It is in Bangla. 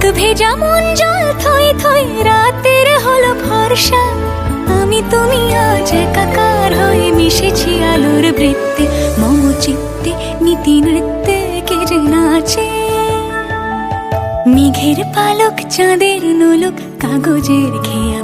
কাক ভেজা মন জল থই থই, রাতের হলো ভরসা। আমি তুমি আজ একাকার হয়ে মিশেছি আলোর বৃত্তে মম চিত্তে নীতি নৃত্যে কে যে নাচে। মেঘের পালক, চাঁদের নোলক, কাগজের খেয়া